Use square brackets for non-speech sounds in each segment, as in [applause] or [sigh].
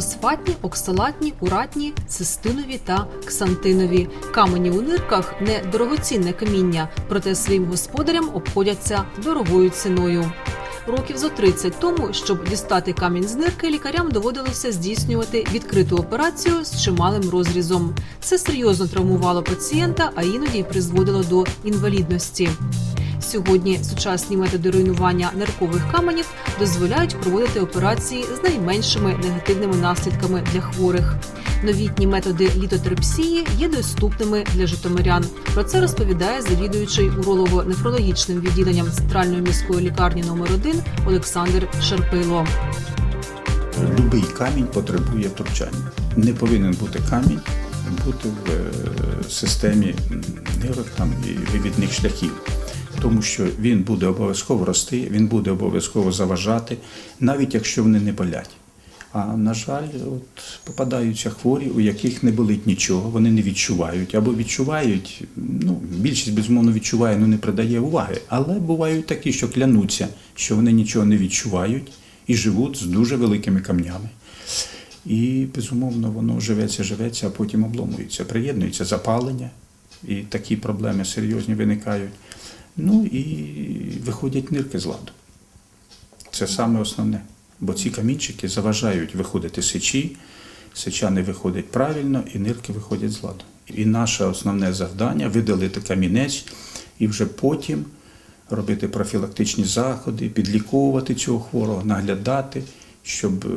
фосфатні, оксалатні, уратні, цистинові та ксантинові. Камені у нирках не дорогоцінне каміння, проте своїм господарям обходяться дорогою ціною. Років зо 30 тому, щоб дістати камінь з нирки, лікарям доводилося здійснювати відкриту операцію з чималим розрізом. Це серйозно травмувало пацієнта, а іноді й призводило до інвалідності. Сьогодні сучасні методи руйнування ниркових каменів дозволяють проводити операції з найменшими негативними наслідками для хворих. Новітні методи літотрепсії є доступними для житомирян. Про це розповідає завідуючий уролого-нефрологічним відділенням центральної міської лікарні номер 1 Олександр Шерпило. Любий камінь потребує втручання. Не повинен бути камінь бути в е, системі нирок там, і вивідних шляхів. Тому що він буде обов'язково рости, він буде обов'язково заважати, навіть якщо вони не болять. А на жаль, от попадаються хворі, у яких не болить нічого, вони не відчувають або відчувають. Ну, більшість безумовно відчуває, але не придає уваги. Але бувають такі, що клянуться, що вони нічого не відчувають і живуть з дуже великими камнями. І безумовно воно живеться, живеться, а потім обломується. Приєднується запалення, і такі проблеми серйозні виникають. Ну і виходять нирки з ладу. Це саме основне. Бо ці камінчики заважають виходити сечі, сеча не виходить правильно, і нирки виходять з ладу. І наше основне завдання видалити камінець і вже потім робити профілактичні заходи, підліковувати цього хворого, наглядати, щоб е,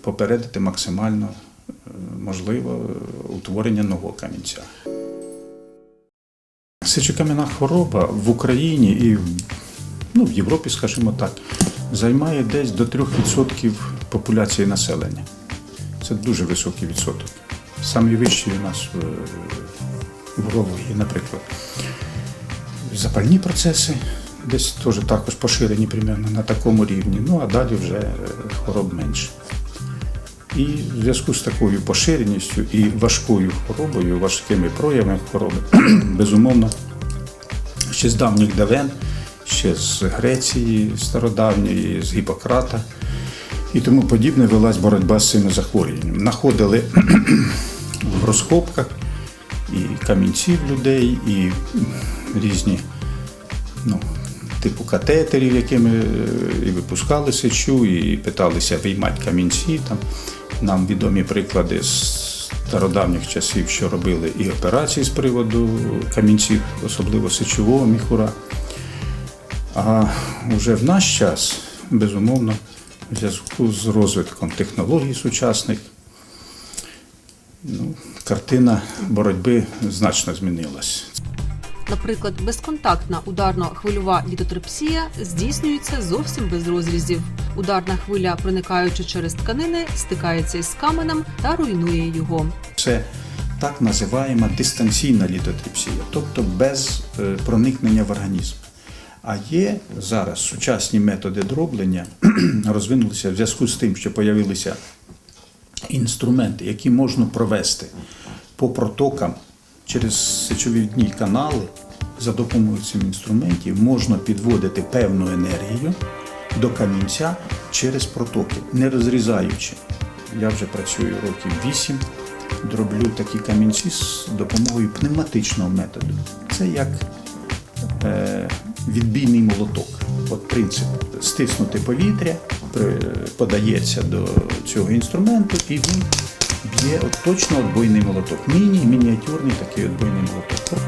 попередити максимально е, можливо утворення нового камінця. Сечокам'яна хвороба в Україні і ну, в Європі, скажімо так, займає десь до 3% популяції населення. Це дуже високий відсоток. Самий вищий у нас в, в урології, наприклад. Запальні процеси десь теж також поширені примерно на такому рівні, ну а далі вже е, хвороб менше. І в зв'язку з такою поширеністю і важкою хворобою, важкими проявами хвороби, [clears throat] безумовно, ще з давніх давен, ще з Греції стародавньої, з Гіппократа і тому подібне велась боротьба з цими захворюваннями. Находили [clears throat] в розкопках і камінці в людей, і різні ну, типу катетерів, якими е, і випускали сечу, і питалися виймати камінці. Там нам відомі приклади з стародавніх часів, що робили і операції з приводу камінців, особливо сечового міхура. А вже в наш час, безумовно, в зв'язку з розвитком технологій сучасних, ну, картина боротьби значно змінилась. Наприклад, безконтактна ударно-хвильова літотрепсія здійснюється зовсім без розрізів. Ударна хвиля, проникаючи через тканини, стикається із каменем та руйнує його. Це так називаємо дистанційна літотріпсія, тобто без е, проникнення в організм. А є зараз сучасні методи дроблення, [clears throat] розвинулися в зв'язку з тим, що з'явилися інструменти, які можна провести по протокам через сечовідні канали. За допомогою цих інструментів можна підводити певну енергію до камінця через протоки, не розрізаючи. Я вже працюю років 8, дроблю такі камінці з допомогою пневматичного методу. Це як е, відбійний молоток. От принцип стиснути повітря, подається до цього інструменту, і він б'є от точно отбойний молоток. Міні, мініатюрний такий отбойний молоток.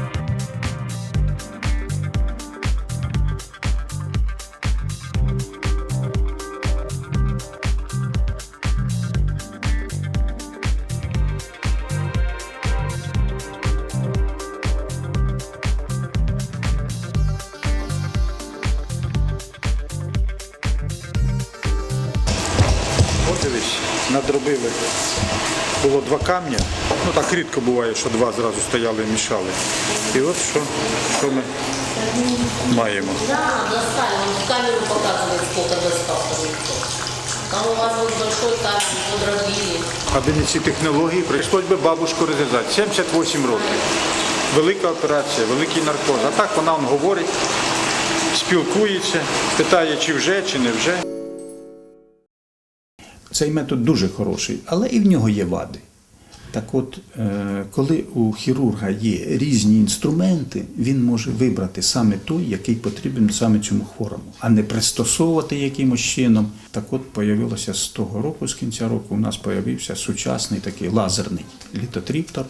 Надробили. Було два камня. Ну так рідко буває, що два зразу стояли і мішали. І от що, що ми маємо. Камеру показывает, сколько достал. Там у вас вот большой камень, подробили. Аби не ці технології, прийшлось би бабушку розв'язати. 78 років. Велика операція, великий наркоз. А так вона он говорить, спілкується, питає, чи вже, чи не вже. Цей метод дуже хороший, але і в нього є вади. Так от, е, коли у хірурга є різні інструменти, він може вибрати саме той, який потрібен саме цьому хворому, а не пристосовувати якимось чином. Так от появилося з того року, з кінця року, у нас появився сучасний такий лазерний літотріптор,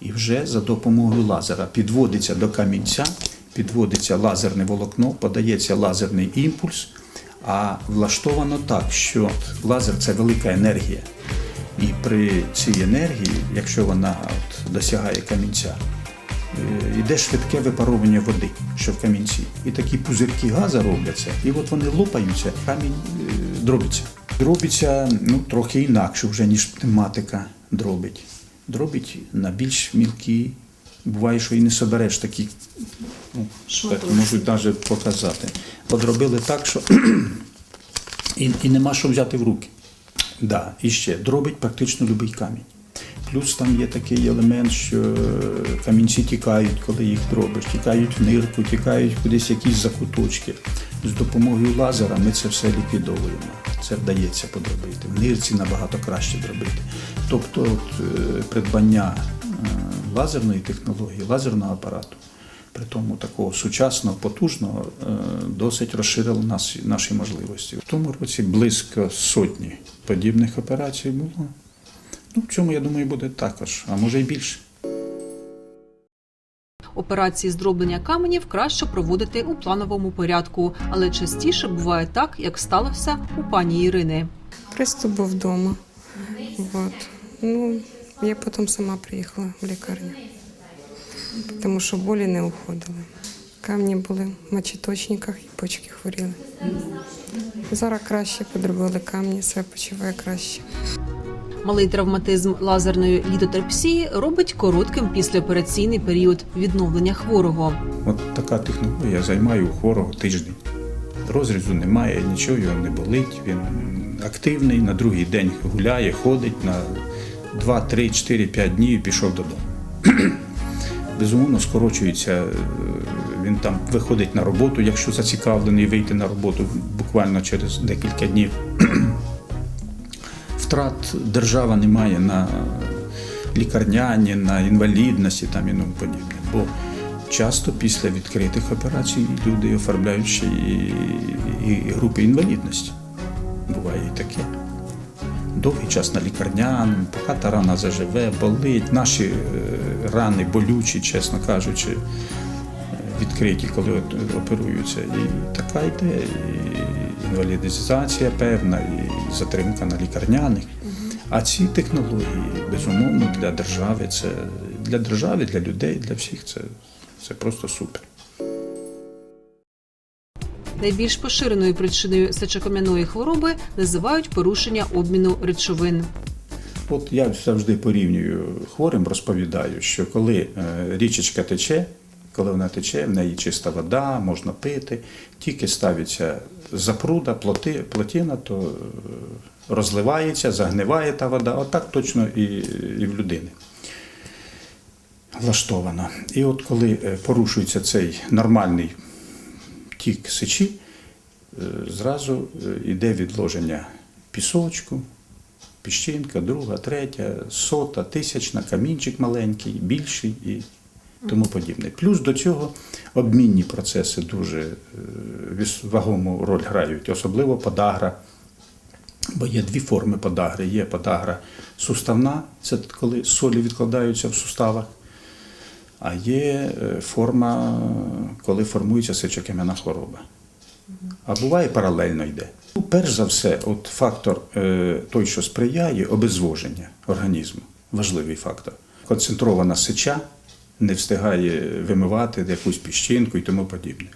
і вже за допомогою лазера підводиться до камінця, підводиться лазерне волокно, подається лазерний імпульс. А влаштовано так, що лазер це велика енергія. І при цій енергії, якщо вона от досягає камінця, е, йде швидке випаровування води, що в камінці. І такі пузирки газу робляться, і от вони лопаються, камінь е, дробиться. Дробиться ну, трохи інакше вже, ніж пневматика дробить. Дробить на більш мілкі. Буває, що і не собереш такі, ну, Шматочки. можуть навіть показати. Подробили так, що [clears throat] і, і нема що взяти в руки. Да, і ще дробить практично будь-який камінь. Плюс там є такий елемент, що е, камінці тікають, коли їх дробиш, тікають в нирку, тікають кудись якісь закуточки. З допомогою лазера ми це все ліквідовуємо. Це вдається подробити. В нирці набагато краще дробити. Тобто, от, е, придбання лазерної технології, лазерного апарату, при тому такого сучасного, потужного, е, досить розширило нас, наші можливості. В тому році близько сотні подібних операцій було. Ну, в цьому, я думаю, буде також, а може й більше. Операції з дроблення каменів краще проводити у плановому порядку, але частіше буває так, як сталося у пані Ірини. Приступ був вдома. Вот. Ну, я потім сама приїхала в лікарню, тому що болі не уходили. Камні були в мочеточниках і почки хворіли. Зараз краще подробили камні, все почуває краще. Малий травматизм лазерної літотерпсії робить коротким післяопераційний період відновлення хворого. От така технологія займає у хворого тиждень. Розрізу немає, нічого його не болить. Він активний, на другий день гуляє, ходить на 2, 3, 4, 5 днів і пішов додому. [clears throat] Безумовно, скорочується, е, він там виходить на роботу, якщо зацікавлений вийти на роботу буквально через декілька днів. [clears throat] Втрат держава не має на лікарняні, на інвалідності там і тому подібне. Бо часто після відкритих операцій люди оформляють ще і, і групи інвалідності. Буває і таке. Довгий час на лікарняному, поки та рана заживе, болить. Наші е, рани болючі, чесно кажучи, е, відкриті, коли оперуються. І така йде і інвалідизація певна, і затримка на лікарняних. А ці технології, безумовно, для держави це для держави, для людей, для всіх це, це просто супер. Найбільш поширеною причиною сечокам'яної хвороби називають порушення обміну речовин. От я завжди порівнюю хворим, розповідаю, що коли е, річечка тече, коли вона тече, в неї чиста вода, можна пити, тільки ставиться запруда, плоти, плотина, то е, розливається, загниває та вода. Отак точно і, і в людини влаштовано. І от коли е, порушується цей нормальний тік сечі, е, зразу йде відложення пісочку, піщинка, друга, третя, сота, тисячна, камінчик маленький, більший і тому подібне. Плюс до цього обмінні процеси дуже е, вагому роль грають, особливо подагра. Бо є дві форми подагри. Є подагра суставна, це коли солі відкладаються в суставах, а є е, форма, коли формується сечокам'яна хвороба. А буває паралельно йде. Ну, Перш за все, от фактор е, той, що сприяє обезвоження організму, важливий фактор. Концентрована сеча не встигає вимивати якусь піщинку і тому подібне.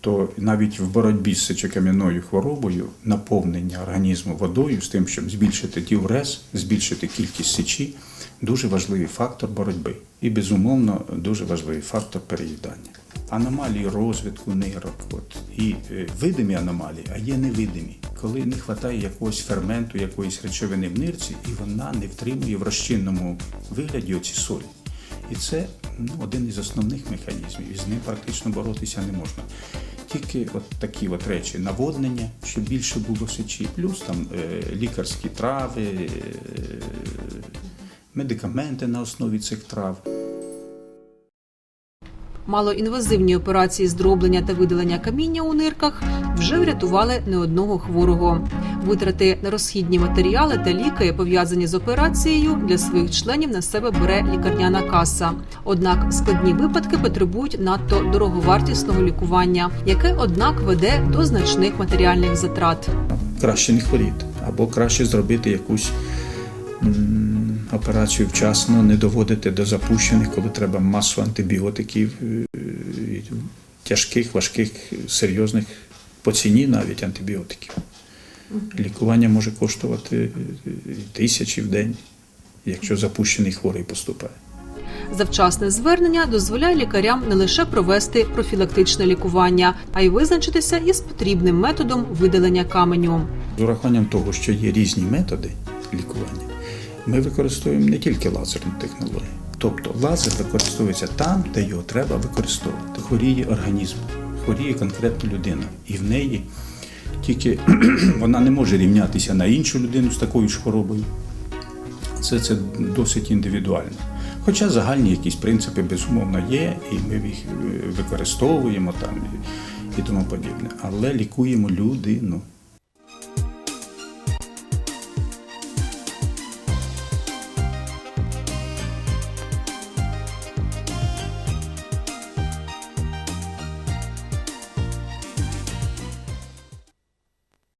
То навіть в боротьбі з сечокам'яною хворобою наповнення організму водою з тим, щоб збільшити діурез, збільшити кількість сечі, дуже важливий фактор боротьби. І, безумовно, дуже важливий фактор переїдання. Аномалії розвитку нирок, от, і е, видимі аномалії, а є невидимі, коли не вистачає якогось ферменту, якоїсь речовини в нирці, і вона не втримує в розчинному вигляді оці солі. І це ну, один із основних механізмів, і з ним практично боротися не можна. тільки от такі от речі наводнення, щоб більше було сечі, плюс там е, лікарські трави, е, медикаменти на основі цих трав. Малоінвазивні операції з дроблення та видалення каміння у нирках вже врятували не одного хворого. Витрати на розхідні матеріали та ліки, пов'язані з операцією, для своїх членів на себе бере лікарняна каса. Однак складні випадки потребують надто дороговартісного лікування, яке однак веде до значних матеріальних затрат. Краще не хворіти, або краще зробити якусь операцію вчасно, не доводити до запущених, коли треба масу антибіотиків, е, тяжких, важких, серйозних по ціні навіть антибіотиків. Лікування може коштувати е, тисячі в день, якщо запущений хворий поступає. Завчасне звернення дозволяє лікарям не лише провести профілактичне лікування, а й визначитися із потрібним методом видалення каменю. З урахуванням того, що є різні методи лікування, ми використовуємо не тільки лазерну технологію. Тобто лазер використовується там, де його треба використовувати. Хворіє організм, хворіє конкретна людина, і в неї тільки [clears throat] вона не може рівнятися на іншу людину з такою ж хворобою. Це, це досить індивідуально. Хоча загальні якісь принципи безумовно є, і ми їх е, використовуємо там і, і тому подібне. Але лікуємо людину.